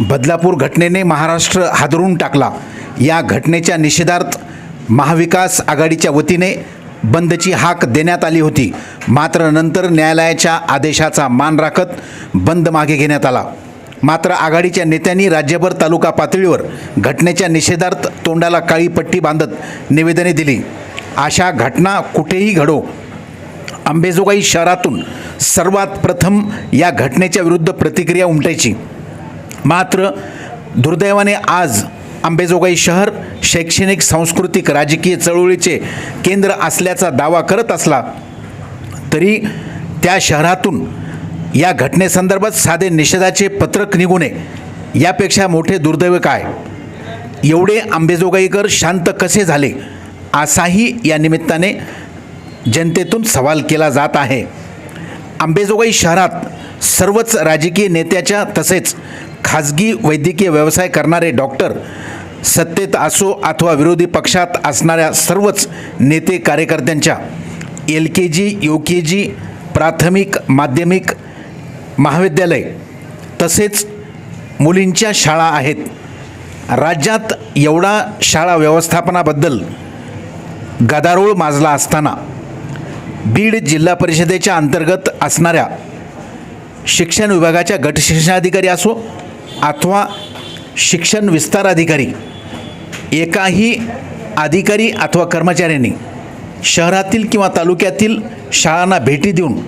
बदलापूर घटनेने महाराष्ट्र हादरून टाकला. या घटनेच्या निषेधार्थ महाविकास आघाडीच्या वतीने बंदची हाक देण्यात आली होती. मात्र नंतर न्यायालयाच्या आदेशाचा मान राखत बंद मागे घेण्यात आला. मात्र आघाडीच्या नेत्यांनी राज्यभर तालुका पातळीवर घटनेच्या निषेधार्थ तोंडाला काळी पट्टी बांधत निवेदने दिली. अशा घटना कुठेही घडो. अंबेजोगाई शहरातून सर्वात प्रथम या घटनेच्या विरुद्ध प्रतिक्रिया उमटायची. मात्र दुर्दैवाने आज अंबेजोगाई शहर शैक्षणिक सांस्कृतिक राजकीय चळवळीचे केंद्र असल्याचा दावा करत असला तरी त्या शहरातून या घटनेसंदर्भात साधे निषेधाचे पत्रक निघू नये यापेक्षा मोठे दुर्दैव काय? एवढे आंबेजोगाईकर शांत कसे झाले? असाही या निमित्ताने जनतेतून सवाल केला जात आहे. आंबेजोगाई शहरात सर्वच राजकीय नेत्याच्या तसेच खाजगी वैद्यकीय व्यवसाय करणारे डॉक्टर सत्तेत असो अथवा विरोधी पक्षात असणाऱ्या सर्वच नेते कार्यकर्त्यांच्या एल के जी यू के जी प्राथमिक माध्यमिक महाविद्यालय तसेच मुलींच्या शाळा आहेत. राज्यात एवढा शाळा व्यवस्थापनाबद्दल गदारोळ माजला असताना बीड जिल्हा परिषदेच्या अंतर्गत असणाऱ्या शिक्षण विभागाच्या गटशिक्षणाधिकारी असो अथवा शिक्षण विस्तार अधिकारी एकाही अधिकारी अथवा कर्मचाऱ्यांनी शहरातील किंवा तालुक्यातील शाळांना भेटी देऊन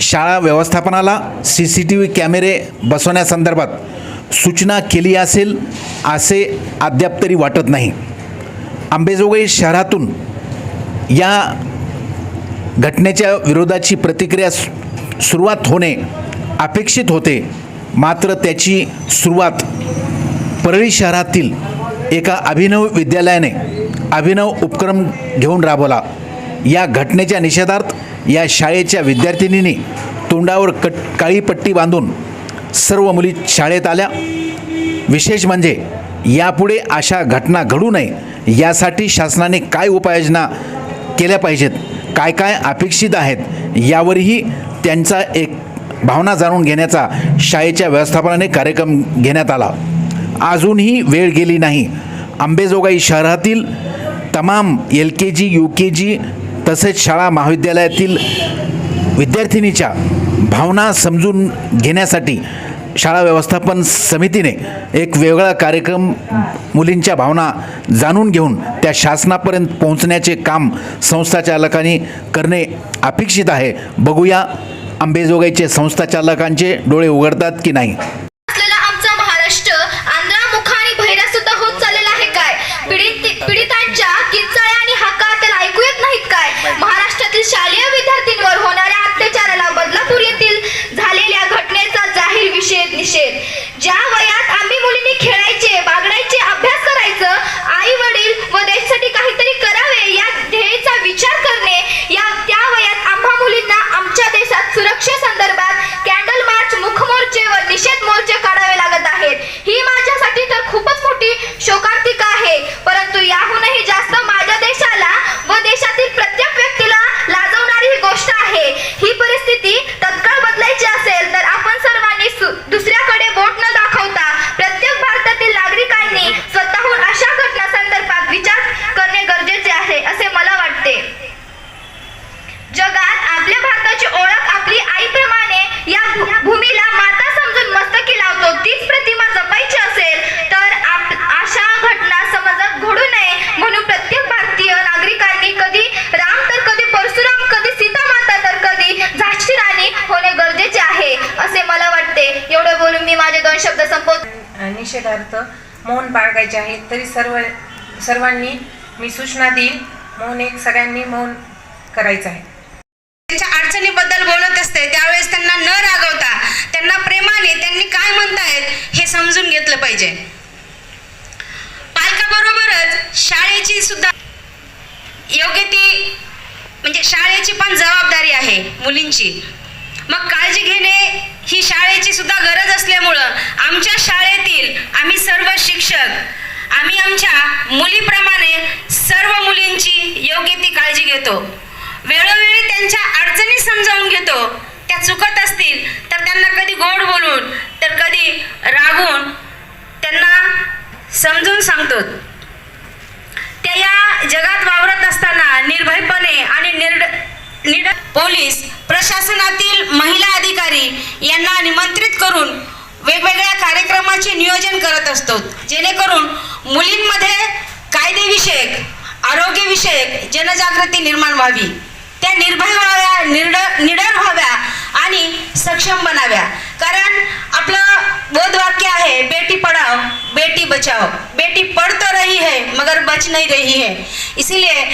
शाळा व्यवस्थापनाला सी सी टी व्ही कॅमेरे बसवण्यासंदर्भात सूचना केली असेल असे अद्याप तरी वाटत नाही. आंबेजोगाई शहरातून या घटनेच्या विरोधाची प्रतिक्रिया सुरुवात होणे अपेक्षित होते. मात्र त्याची सुरुवात परळी शहरातील एका अभिनव विद्यालयाने अभिनव उपक्रम घेऊन राबवला. या घटनेच्या निषेधार्थ या शाळेच्या विद्यार्थिनींनी तोंडावर कट काळी पट्टी बांधून सर्व मुली शाळेत आल्या. विशेष म्हणजे यापुढे अशा घटना घडू नये यासाठी शासनाने काय उपाययोजना केल्या पाहिजेत काय काय अपेक्षित आहेत यावरही त्यांचा एक भावना जाणून घेण्याचा शाळेच्या व्यवस्थापनाने कार्यक्रम घेण्यात आला. अजूनही वेळ गेली नाही. अंबेजोगाई शहरातील तमाम एल के जी यू के जी तसेच शाळा महाविद्यालयातील विद्यार्थिनीच्या भावना समजून घेण्यासाठी शाळा व्यवस्थापन समितीने एक वेगळा कार्यक्रम मुलींच्या भावना जाणून घेऊन त्या शासनापर्यंत पोहोचण्याचे काम संस्थाचालकांनी करणे अपेक्षित आहे. बघूया अंबेजोगाईचे संस्थाचालकांचे डोळे उघडतात की नाही? असलेला आमचा महाराष्ट्र आंध्रामुखाने बहिरा सुद्धा होत चाललेला आहे काय? पीडित पीडितांच्या किंचाळ्या आणि हाका त्याला ऐकू येत नाहीत काय? महाराष्ट्रातील शालेय विद्यार्थ्यांवर होणाऱ्या अत्याचाराला बदलापूर येथील झालेल्या घटनेचा जाहीर विषय निषेध. ज्या वया आम्ही मुलींनी खेळायचे बागडायचे अभ्यास करायचं आई वडील व देशासाठी काहीतरी करावे या ध्येयाचा विचार करणे या त्या वयात आम्हा मुलींना आमच्या देशात सुरक्षेसंदर्भात कॅन्डल मार्च मुखमोर्चे व निषेध मोर्चे काढावे लागत आहेत ही माझ्यासाठी तर खूपच मोठी शोकांतिका आहे परंतु याहूनही जास्त माझ्या देशाला व देशातील प्रत्येक व्यक्तीला लाजवणारी ही गोष्ट आहे ही परिस्थिती तत्काळ बदलायची असेल तर आपण सर्वांनी सु- दुसऱ्याकडे बोट न दाखवता प्रत्येक भारतातील नागरिकांनी स्वतःहून अशा घटना संदर्भात विचार करणे गरजेचे आहे असे मला वाटते जगात आपल्या भारताची ओळख आपली आईप्रमाणे या भू- भूमीला माता समजून मस्तकी लावतो तीच प्रतिमा जपायची असेल तर आप- अशा घटना समाजात घडू नये म्हणून प्रत्येक भारतीय नागरिकांनी कधी राम तर कधी परशुराम कधी सीता माता तर कधी झाशी राणी होणे गरजेचे आहे असे मला वाटते एवढं बोलून मी निषेधार्थ मौन बाळगायचे आहे तरी सर्व सर्वांनी मी सूचना देईल मौन एक सगळ्यांनी मौन करायचं आहे. त्यांच्या अडचणीबद्दल बोलत असते त्यावेळेस त्यांना न रागवता त्यांना प्रेमाने त्यांनी काय म्हणतायत हे समजून घेतलं पाहिजे. पालकाबरोबरच शाळेची सुद्धा योग्य ती म्हणजे शाळेची पण जबाबदारी आहे मुलींची. मग काळजी घेणे ही शाळेची सुद्धा गरज असल्यामुळं आमच्या शाळेतील आम्ही सर्व शिक्षक आम्ही आमच्या मुलीप्रमाणे सर्व मुलींची योग्य ती काळजी घेतो. वेळोवेळी त्यांच्या अडचणी समजावून घेतो. त्या चुकत असतील तर त्यांना कधी गोड बोलून तर कधी रागून त्यांना समजून सांगतो. त्या या जगात वावरत असताना निर्भयपणे आणि निड पोलीस प्रशासनातील महिला अधिकारी यांना निमंत्रित करून वेगवेगळ्या कार्यक्रमाचे नियोजन करत असतो. जेणेकरून मुलींमध्ये कायदेविषयक आरोग्यविषयक जनजागृती निर्माण व्हावी. त्या निर्भय व्हाव्या निर्ड निडर व्हाव्या आणि सक्षम बनाव्या. कारण आपलं बोधवाक्य आहे बेटी पढाओ बेटी बचाओ. बेटी पढ़ तो रही है मगर बच नहीं रही है. इसीलिए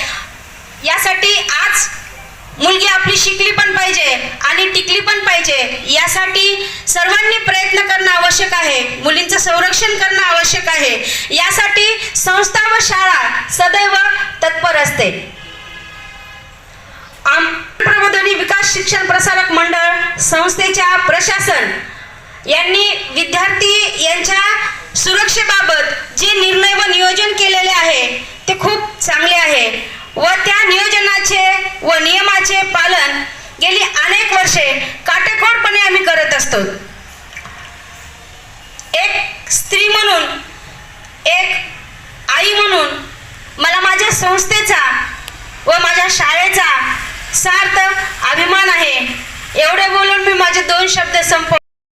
यासाठी आज मुलगी आपली शिकली पण पाहिजे आणि टिकली पण पाहिजे यासाठी सर्वांनी प्रयत्न करणं आवश्यक आहे. मुलींचं संरक्षण करणं आवश्यक आहे. यासाठी संस्था व शाळा सदैव तत्पर असते. आम विकास शिक्षण प्रसारक मंडळ संस्थेच्या प्रशासन यांनी विद्यार्थी यांच्या सुरक्षेबाबत जे निर्णय व नियोजन केलेले आहे ते खूप चांगले आहे व त्या नियोजनाचे व नियमाचे पालन गेली अनेक वर्षे काटेकोरपणे आम्ही करत असतो एक स्त्री म्हणून एक आई म्हणून मला माझ्या संस्थेचा व माझ्या शाळेचा सार्थ अभिमान आहे. एवढे बोलून मी माझे दोन शब्द संपव